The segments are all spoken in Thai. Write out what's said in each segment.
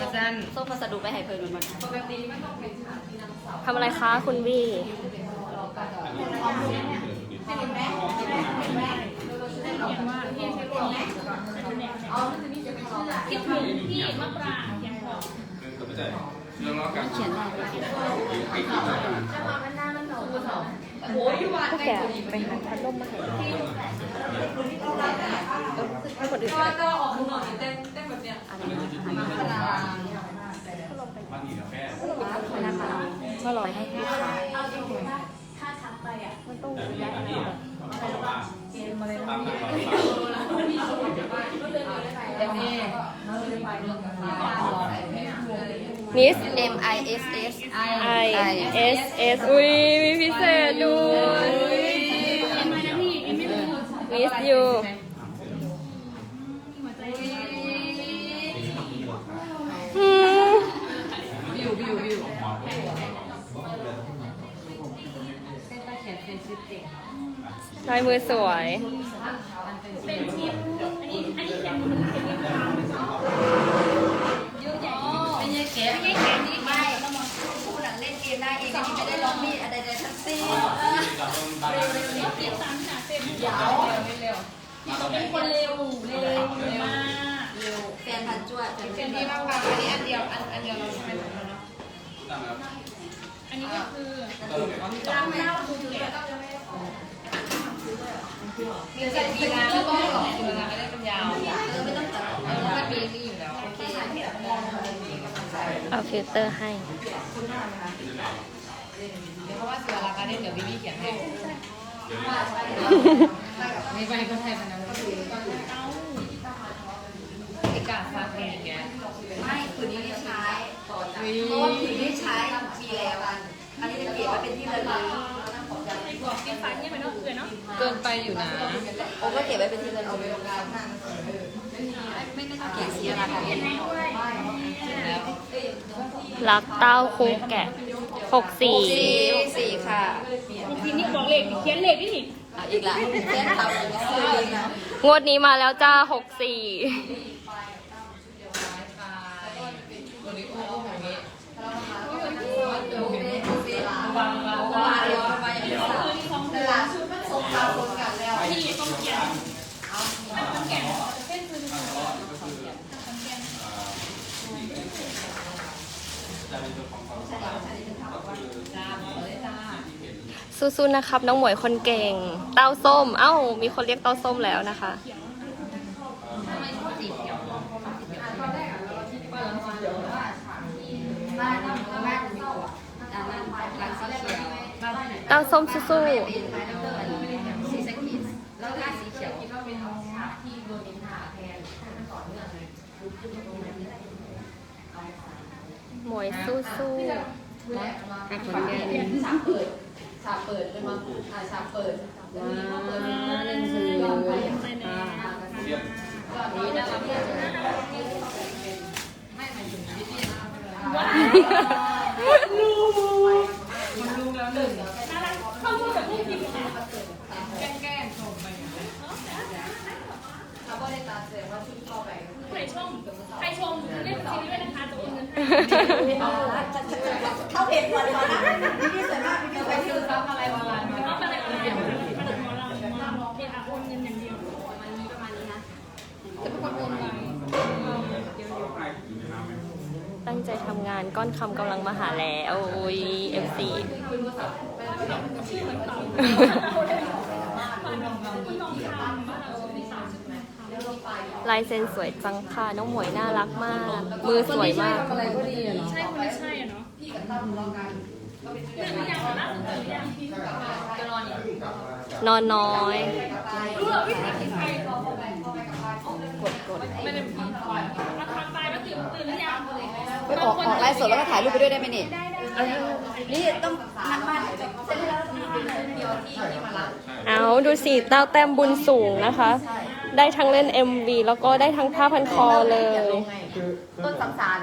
อาจารย์ส่งพัสดุไปให้เพิ่นมันทำอะไรคะคุณบี้คิดถึงพี่มะปรางเพียงพอเขียนได้พวกแกไปหาพัดลมมาให้ให้คนอื่นก็ได้อันนี้ นะคะมาลอยให้ลูกค้ามันต้องย้ายอะไรแบบเอ็มเอมิส M I S S I S S อุ้ยมีพิเศษ ลายมือสวย เป็นชิปอันนี้ อันนี้เขียนมันเขียนเป็นขาวยุ่งใหญ่ไม่ใช่แกะไม่ใช่แกะนี่ไม่พูดเล่นเกมได้เองไม่ได้ลองมีดอะไรใดทั้งสิ้นเร็วเร็วเร็วเก็บสามหนาเต็มยาวไม่เร็วเป็นคนเร็วเร็วเร็วมากเร็วแฟนพันจวดเป็นที่บ้างอันนี้อันเดียวอันอันเดียวเราใช่ไหมอันนี้ก็คือล้างหน้าดูเก๋ แลมีเจ็ดมีน้ำแล้วก็หลอกคือเราไม่ได้เป็นยาวเออไม่ต้องตัดเออมันมีนี่อยู่แล้วโอเคเอาฟิลเตอร์ให้เดี๋ยวเพราะว่าเสือราคาเนี่ยเดี๋ยวพี่พี่เขียนให้ไม่ไปก็ไทยมันนะไอกาฟาเพลงแกไม่ผืนนี้ได้ใช้เพราะว่าผืนนี้ใช้ปีแล้วอันอันนี้จะเก็บไว้เป็นที่ระลึก บอกกินฟันเนี่ยไปเนาะเกลือเนาะเกินไปอยู่นะโอ้ก็เก็บไว้เป็นที่ระลึกไม่ไม่ต้องเก็บสีอะไรค่ะแล้วรักเต้าคุกแกะหกสี่สี่สี่ค่ะทีนี้บอกเลขเขียนเลขนี่นี่อะอีกละเส้นทับซื้อนะงวดนี้มาแล้วจ้าหกสี่ โอริโอ้โหนี้ วางวางวางเลยมาอย่างนี้ตลาดชุดมันส่งตามคนกันแล้ว ที่ต้องเขียนมันแก่เส้นคือ จ้ามาเลยจ้า สู้ๆนะครับ น้องหมวยคนเก่ง เต้าส้ม เอ้า มีคนเรียกเต้าส้มแล้วนะคะ เต้าส้มสู้ๆหมวยสู้ๆแมาเนเอ่ย ๆหมวยสู้และกับคนแก่ฉากเปิดฉากเปิดเป็นมาอ่าฉากเปิดแล้วมีก็เปิดเล่นซื้อไปแน่นี่นะครับไม่หมายถึงวิธีนะว้ามันลุงแล้วหนึ่งน่ารักเข้าพูดแบบพูดผิดนะแกล้งแกล้งส่งไปเขาก็ได้ตาเสียว่าชุดเข้าไปใครชมใครชมเรียกบัญชีด้วยนะคะจะโอนเงินเข้าเพจก่อนก่อนนะพี่สวยมากพี่ อนคำกำลังมาหาแล้วโอ้ยเอฟซีลายเซ็นสวยจังค่ะ น้องหมวยน่ารักมาก มือสวยมาก ใช่คนไม่ใช่เนาะนอนน้อยกดกด ออกออกไลฟ์สดแล้วก็ถ่ายรูปไปด้วยได้ไหมนี่นี่ต้องนัดมาเสร็จแล้วเดี๋ยวที่ที่มารับเอาดูสิเต้าแต้มบุญสูงนะคะ ได้ทั้งเล่น MV แล้วก็ได้ทั้งผ้าพันคอเลยต้นสังสาร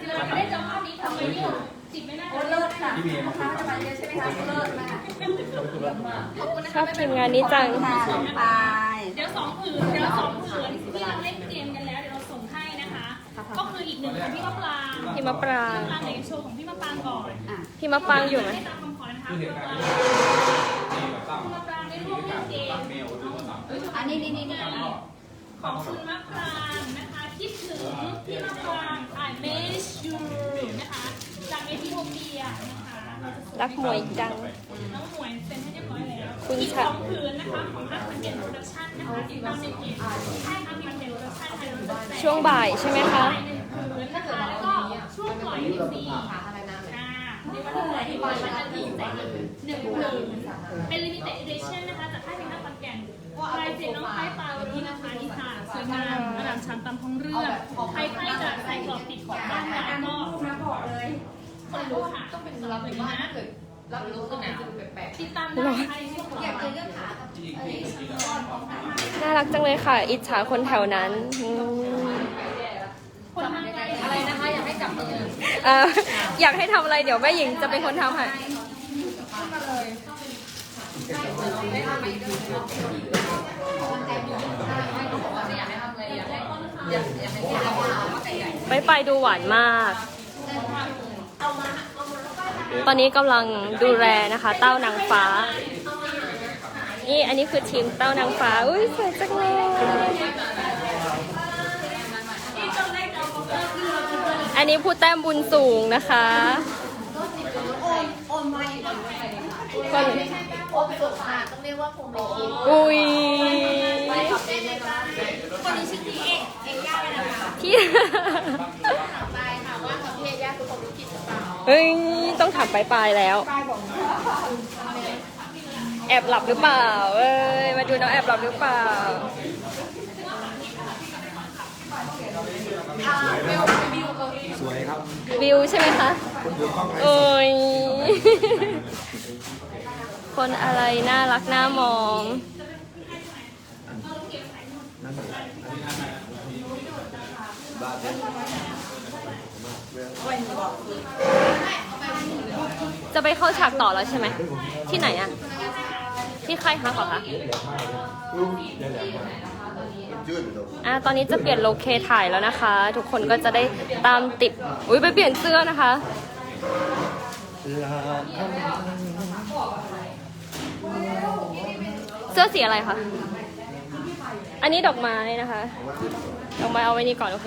ที่เราไม่ได้จำภาพนี้ทำไมเนี่ยจิบไม่น่าโอ้เลิศค่ะนะคะจะมาเยอะใช่ไหมคะเลิศมากชอบทีมงานนี้จังค่ะไปเดี๋ยวสองผืนเดี๋ยวสองผืนที่เราเล่นเกมกันแล้ว ก็คืออีกหนึ่งค่ะพี่มะปรางพี่มะปรางพี่มะปรางไหนโชว์ของพี่มะปรางก่อนพี่มะปรางอยู่ไหม ให้ตามคำขอเลยนะคะพี่มะปรางพี่มะปรางได้ร่วมเล่นเกมอันนี้นี่นี่นี่ขอบคุณมะปรางนะคะคิดถึงพี่มะปราง I miss you นะคะจากเอธิโอเปียนะคะเราจะส่งรักหมวยจัง น้องหมวยเซ็นให้เรียบร้อยแล้วคุณอีกชะสองผืนนะคะของอาร์ตเก็ตโปรดักชั่นนะคะติดตามในเพจใช่อาร์ตเก็ตโปรดักชั่นค่ะเราจะแจก ช่วงบ่ายใช่ไหมคะผืนนะคะแล้วก็ช่วงปล่อยสิบสี่อ่าในวันที่ปล่อยที่ปล่อยวันอาทิตย์แจกหนึ่งผืนเป็น limited edition นะคะจากค่ายเพลงนักฟันแก่นลายเซ็นน้องไฟปาวันนี้นะคะนิทานสวยงามระดับชั้นตามท้องเรื่องใครใครจะใส่กรอบติดของบ้านได้ก็คนรู้ค่ะต้องเป็นเราเลยนะ รับรู้ก็หนาวแปลกติดตามได้ใครช่วงต่ออยากไปเจอเรื่องขากับเอ้ยน่ารักจังเลยค่ะ อิจฉาคนแถวนั้นอืมคนทางไกลอะไรนะคะอยากให้จับมือเอ่ออยากให้ทำอะไรเดี๋ยวแม่หญิงจะเป็นคนทำให้ไม่ต้องบอกว่าไม่อยากให้ทำอะไรอยากให้อยากอยากให้เราว่าแต่ใหญ่ ไปไปดูหวานมาก ตอนนี้กำลังดูแลนะคะ เต้านางฟ้า นี่อันนี้คือทีมเต้านางฟ้า อุ้ยสวยจังเลยอันนี้ผู้แต้มบุญสูงนะคะคนโอมสุดค่ะต้องเรียกว่าโอมไปคิดอุ้ยคนนี้ชื่อที เอกเอกย่าเลยนะคะที่ตายค่ะว่ากับพี่เอกย่าคือผมรู้ผิดหรือเปล่าเฮ้ยต้องถามปลายๆแล้ว แอบหลับหรือเปล่าเอ้ยมาดูน้องแอบหลับหรือเปล่าสวยครับบิวใช่ไหมคะคุณดูกล้องไลฟ์สเอ้ดยคนอะไรน่ารักน่ามอง นั่นเองบ้าเป็น จะไปเข้าฉากต่อแล้วใช่ไหม ที่ไหนอะที่ค่ายฮักเหรอคะอะตอนนี้จะเปลี่ยนโลเคถ่ายแล้วนะคะ ทุกคนก็จะได้ตามติด อุ้ยไปเปลี่ยนเสื้อนะคะเสื้อสีอะไรคะ อันนี้ดอกไม้นะคะ ดอกไม้เอาไว้นี่ก่อน โอเค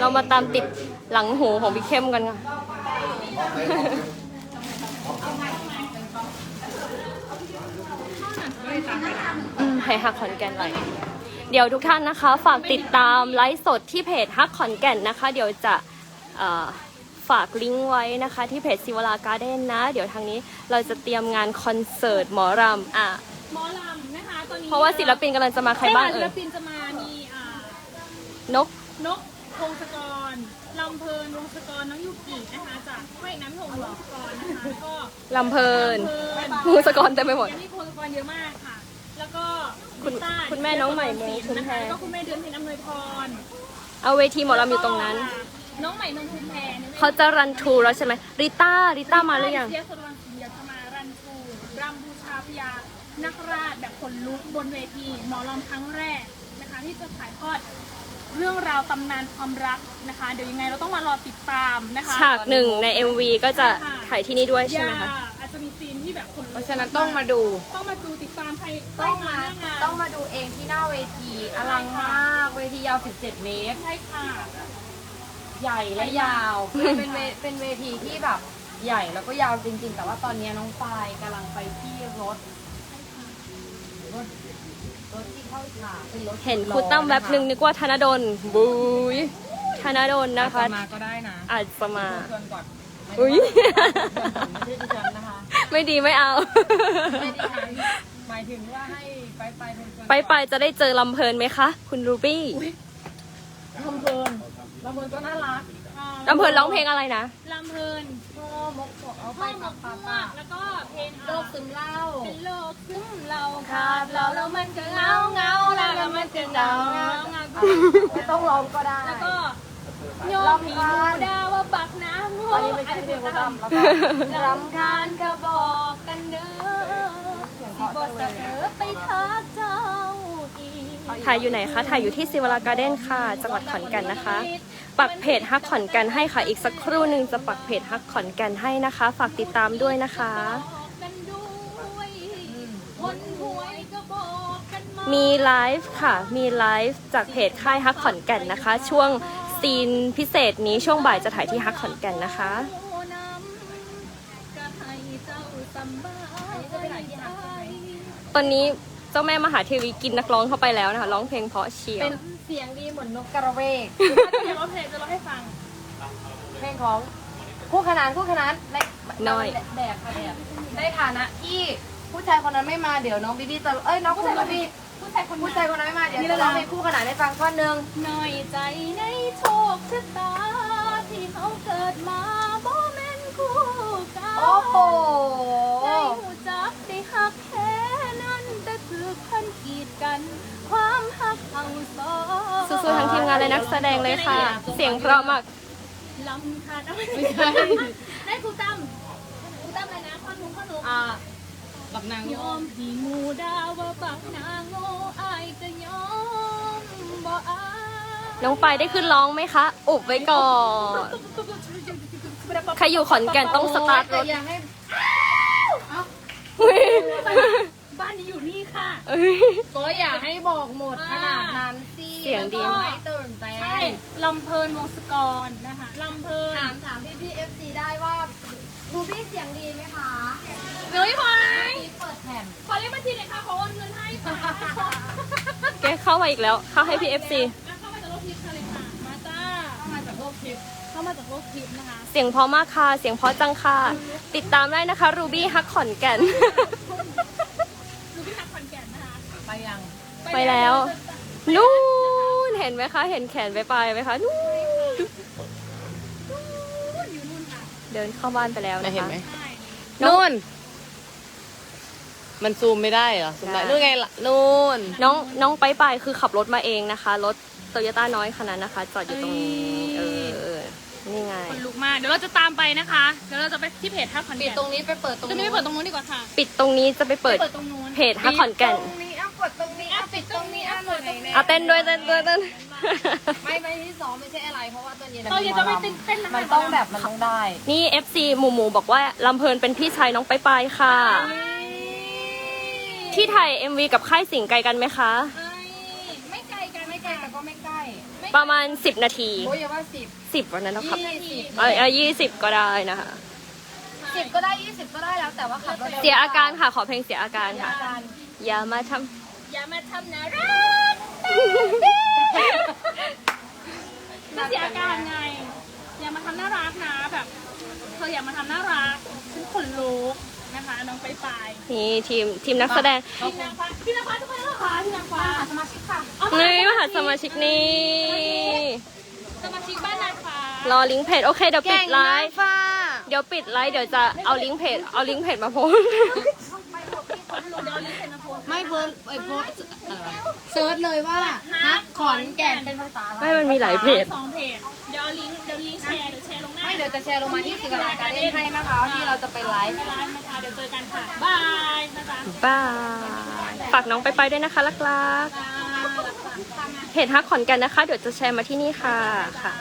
เรามาตามติดหลังหูของพี่เข้มกันค่ะ อืมให้ฮักขอนแก่นไลฟ์เดี๋ยวทุกท่านนะคะ ฝากติดตามไลฟ์สดที่เพจฮักขอนแก่นนะคะ เดี๋ยวจะเอ่อฝากลิงก์ไว้นะคะ ที่เพจซิวลาการ์เด้นนะ เดี๋ยวทางนี้เราจะเตรียมงานคอนเสิร์ตหมอรำอะ หมอลำนะคะตอนนี้เพราะว่าศิลปินกำลังจะมาใครบ้างใช่ะศิเอ่ลยปินจะมามีอ่านกนก พงศกรลำเพลินวงศกรน้องยูกินะคะจากพระเอกน้ำหงส์วงศกรนะคะแล้วก็ลำเพลินลำเพลินมูสกรเต็มไปหมด ยังมีพงศกรเยอะมากค่ะ แล้วก็คุณลิต้าคุณแม่น้องใหม่เมืองชุมแพนะคะแล้วก็คุณแม่เดือนเพ็ญอำนวยพรเอาเวทีหมอลำอยู่ตรงนั้น น้องใหม่นนทุนแพรนี่ย เขาจะรันทรูแล้วใช่ไหมริต้าริต้ามาหรือยัง เสียสรังเสียจะมารันทูรำบูชาพญานักราชแบบขนลุกบนเวทีหมอลำครั้งแรกนะคะที่จะถ่ายทอด เรื่องราวตำนานความรักนะคะ เดี๋ยวยังไงเราต้องมารอติดตามนะคะฉากหนึ่งใน MV ก็จะถ่ายที่นี่ด้วยใช่ไหมคะ อย่าอาจจะมีซีนที่แบบคนลุกเพราะฉะนั้นต้องมาดู ต้องมาดูติดตามใครต้องมาหน้างานต้องมาดูเองที่หน้าเวทีอลังมากเวทียาว 17 เมตร ใช่ค่ะ ใหญ่และยาวคือเป็นเวเป็นเวทีที่แบบใหญ่แล้วก็ยาวจริงๆ แต่ว่าตอนนี้น้องปายกำลังไปที่รถรถรถที่ เข้าฉากเป็นรถเห็นครูตั้มแวบหนึ่งนึกว่าธนดลบุยธนดลนะคะมาก็ได้นะอาจจะมาชวนก่อนอุ้ยชื่อดิฉันนะคะไม่ดีไม่เอาไม่ดีค่ะหมายถึงว่าให้ไปไปเป็นคนไปไปจะได้เจอลำเพลินไหมคะ คุณรูบี้ลำเพลินลำเพลินก็น่ารักอ่า ลำเพลินร้องเพลงอะไรนะลำเพลินพ่อมกบอกเอาไปพ่อหมปักกปาพวปากแล้วก็เพลงโลกซึมเหล้าเป็นโลกซึมเราขาดเราแล้วมันก็เหงาเหงาแล้วแล้วมันก็เหงาเหงาเหงาไม่ต้องร้องก็ได้ แล้วก็โยมผีหมูดาว่าบักน้ำโง่อันนี้ไม่ใช่เพลงของดำแล้วก็รำคาญก็บอกกันเด้อสิบทเสนอไปทักเจ้าอีก ถ่ายอยู่ไหนคะ ถ่ายอยู่ที่ซิวลาการ์เด้นค่ะ จังหวัดขอนแก่นนะคะ ปักเพจฮักขอนแก่นให้ค่ะ อีกสักครู่หนึ่งจะปักเพจฮักขอนแก่นให้นะคะ ฝากติดตามด้วยนะคะ มีไลฟ์ค่ะ มีไลฟ์จากเพจค่ายฮักขอนแก่นนะคะ ช่วงซีนพิเศษนี้ช่วงบ่ายจะถ่ายที่ฮักขอนแก่นนะคะตอนนี้เจ้าแม่มหาเทวีกินนักร้องเข้าไปแล้วนะคะ ร้องเพลงเพราะเชียว สียงดีเหมือนนกกระเวกเดี๋ยวเราเพลงจะร้องให้ฟัง เพลงของคู่ขนานคู่ขนานในน้อย แบบค่ะแบบในฐานะที่ผู้ชายคนนั้นไม่มาเดี๋ยวน้องบีบีจะเอ้ยน้องผู้ชายคนนี้ผู้ชายคนผู้ชายคนนั้นไม่มาเดี๋ยวจะร้องเพลงคู่ขนานให้ฟังท่อนหนึ่งหน่อยใจในโชคชะตาที่เขาเกิดมาบ่แม่นคู่กันโอ้โหได้หู กีดกัน ความหักเอาสองสู้ๆทั้งทีมงานและนักแสดงเลยค่ะ เสียงเพราะมากลำคาญเอาไม่ใช่ได้ครูตั้มครูตั้มอะไรนะข้อนุ้งข้อนุ้งอ่าบักนางยอมที่งูดาวว่าปักนางโง่อายก็ยอมบ่อายน้องไปายได้ขึ้นร้องไหมคะ อุบไว้ก่อน ใครอยู่ขอนแก่นต้องสตาร์ทรแต่ถอย่าให้ ก็อย่าให้บอกหมดขนาดนั้นสิเสียงดีไม่ตื่นเต้ใช่นลำเพลินวงศกรนะคะลำเพลินถามถามพี่พี่เอฟซีได้ว่าดูพี่เสียงดีไหมคะเฮ้ยพลอยพี่เปิดแผ่นขอเลขบัญชีหน่อยค่ะขอโอนเงินให้ค่ะแกเข้ามาอีกแล้ว เข้าให้พี่ FC อะเข้ามาจากโลกทิพย์ค่ะเลยค่ะมาจ้าเข้ามาจากโลกทิพย์เข้ามาจากโลกทิพย์นะคะ เสียงเพราะมากค่ะ เสียงเพราะจังค่ะ ติดตามได้นะคะ รูบี้ฮักขอนแก่น ไปแล้วนู่นเห็นไหมคะ เห็นแขนไปปลายไหมคะนู่นเดินเข้าบ้านไปแล้วนะคะเห็นไหมใช่นู่น มันซูมไม่ได้เหรอซูมได้ นู่นไงล่ะนู่นน้องน้องไปไปายคือขับรถมาเองนะคะ รถโตโยต้าน้อยคันนั้นนะคะ จอดอยู่ตรงนี้ เออเออนี่ไง คนลุกมาก เดี๋ยวเราจะตามไปนะคะ เดี๋ยวเราจะไปที่เพจทักขอนปิดแก่นตรงนี้ไปเปิดตรงจะไม่ไปเปิดตรงนู้นดีกว่าค่ะ ปิดตรงนี้จะไปเปิดเปิดตรงนู้นเพจฮักขอนแก่น ตรงนี้ เปิดตรงนี้เอาเต้นด้วยเต้นด้วยเต้นไม่ไม่ที่ซ้อมไม่ใช่อะไร เพราะว่าตอนเย็นตอนเย็นจะไปเต้นเต้นนะคะมันต้องแบบมันต้องได้ นี่ FC หมูหมูบอกว่าลำเพลินเป็นพี่ชายน้องไปไปายค่ะ ที่ถ่าย MV กับค่ายสิงห์ไกลกันไหมคะเอ้ยไม่ไกลกันไม่ไกลแต่ก็ไม่ใกล้ประมาณ 10 นาทีโอ้ยอย่าว่าสิบ10วันนั้นนะครับยี่สิบเออยี่สิบก็ได้นะคะสิบก็ได้ยี่สิบก็ได้แล้วแต่ว่าขับรถร็วเสียอาการค่ะขอเพลงเสียอาการค่ะอาการอย่ามาทอย่ามาทำนะรัก ก็เสียอาการไง อย่ามาทำน่ารักนะแบบเธออย่ามาทำน่ารักฉันขนลุกนะคะน้องไปไปำนี่ทีมทีมนักแสดงพี่นางฟ้าพี่นางฟ้าทุกคนแล้วเหรอคะพี่นางฟ้าสมาชิกค่ะนี่มหาสมาชิกนี่สมาชิกบ้านนางฟ้ารอลิงก์เพจโอเคเดี๋ยวปิดไลฟ์ฟ้าเดี๋ยวปิดไลฟ์เดี๋ยวจะเอาลิงก์เพจเอาลิงก์เพจมาโพส ต์เดี๋ยวลิงก์เป็นมาโพสต์ไม่เพิ่มไอ้โพสเซิร์ชเลยว่าฮักขอนแก่นเป็นภาษาอะไรไม่มันมีหลายเพจ สองเพจเดี๋ยวลิงก์เดี๋ยวลิงก์แชร์เดี๋ยวแชร์ลงหน้าไม่เดี๋ยวจะแชร์ลงมาที่สิงห์การเล่นให้นะคะที่เราจะไปไลฟ์ไปไลฟ์นะคะเดี๋ยวเจอกันค่ะบายนะคะบาย ฝากน้องไปไปด้วยนะคะลักๆบายเพจฮักขอนแกันนะคะ เดี๋ยวจะแชร์มาที่นี่ค่ะค่ะ